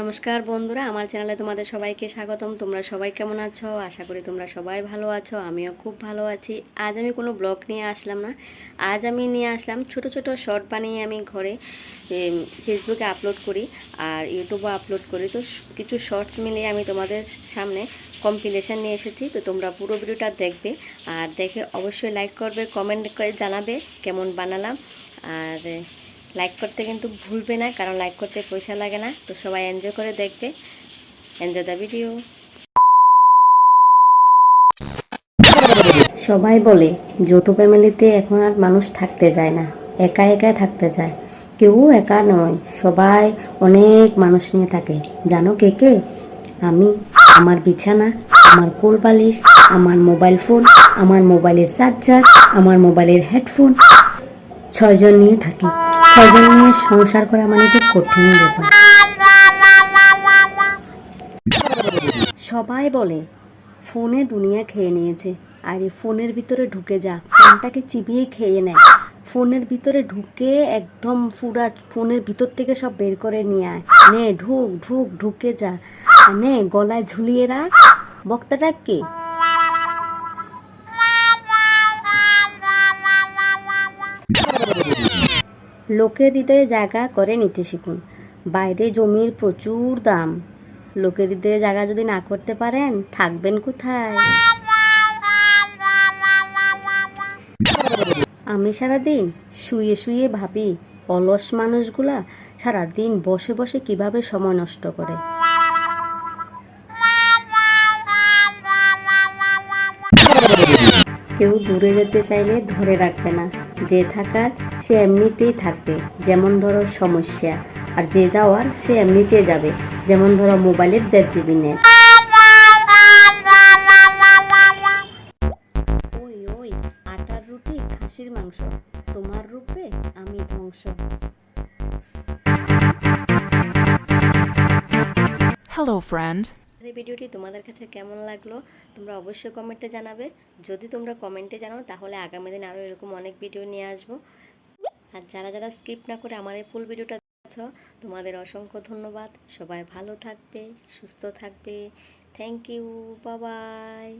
নমস্কার বন্ধুরা, আমার চ্যানেলে তোমাদের সবাইকে স্বাগতম। তোমরা সবাই কেমন আছো? আশা করি তোমরা সবাই ভালো আছো, আমিও খুব ভালো আছি। আজ আমি কোনো ব্লগ নিয়ে আসলাম না। আজ আমি নিয়ে আসলাম ছোট ছোট শর্ট বানিয়ে আমি ঘরে ফেসবুকে আপলোড করি আর ইউটিউবে আপলোড করি। তো কিছু শর্টস মিলিয়ে আমি তোমাদের সামনে কম্পিলেশন নিয়ে এসেছি। তো তোমরা পুরো ভিডিওটা দেখবে আর দেখে অবশ্যই লাইক করবে কমেন্ট করে জানাবে কেমন বানালাম। আর লাইক করতে কিন্তু ভুলবে না, কারণ লাইক করতে পয়সা লাগে না। তো সবাই এনজয় করে দেখবে। এনজয় দ্য ভিডিও সবাই বলে, যৌথ ফ্যামিলিতে এখন আর মানুষ থাকতে চায় না। একা একাই থাকতে চায়। কেউ একা নয়, সবাই অনেক মানুষ নিয়ে থাকে। জানো কে কে? আমি, আমার বিছানা, আমার কোল বালিশ আমার মোবাইল ফোন আমার মোবাইলের চার্জার আমার মোবাইলের হেডফোন ছয়জন নিয়ে থাকি। ছয়জন নিয়ে সংসার করা মানে তো কঠিন ব্যাপার। সবাই বলে, ফোনে দুনিয়া খেয়ে নিয়েছে, আর এই ফোনের ভিতরে ঢুকে যা, ফোনটাকে চিবিয়ে খেয়ে নেয় ফোনের ভিতরে ঢুকে একদম পুরা ফোনের ভিতর থেকে সব বের করে নিয়ে আয়। নে, ঢুক ঢুক, ঢুকে যা। নে, গলায় ঝুলিয়ে রাখ। বক্তাটা কে? লোকের হৃদয়ে জায়গা করে নিতে শিখুন। বাইরে জমির প্রচুর দাম। লোকের হৃদয়ে জায়গা যদি না করতে পারেন, থাকবেন কোথায়? আমি সারাদিন শুয়ে শুয়ে ভাবি, অলস মানুষগুলা সারাদিন বসে বসে কীভাবে সময় নষ্ট করে। কেউ দূরে যেতে চাইলে ধরে রাখবে না। যে থাকার সে এমনিতেই থাকবে। যেমন ধরো সমস্যা। আর যে যাওয়ার সে এমনিতেই যাবে। যেমন ধরো মোবাইলের দেড় জিবি নেট ওই ওই আটার রুটি খাসির মাংস। তোমার Hello, friend. ভিডিওটি তোমাদের কাছে কেমন লাগল, তোমরা অবশ্যই কমেন্টে জানাবে। যদি তোমরা কমেন্টে জানাও, তাহলে আগামী দিন আরও এরকম অনেক ভিডিও নিয়ে আসব। আর যারা যারা স্কিপ না করে আমার এই ফুল ভিডিওটা দেখছ, তোমাদের অসংখ্য ধন্যবাদ। সবাই ভালো থাকবে, সুস্থ থাকবে। থ্যাংক ইউ বাবাই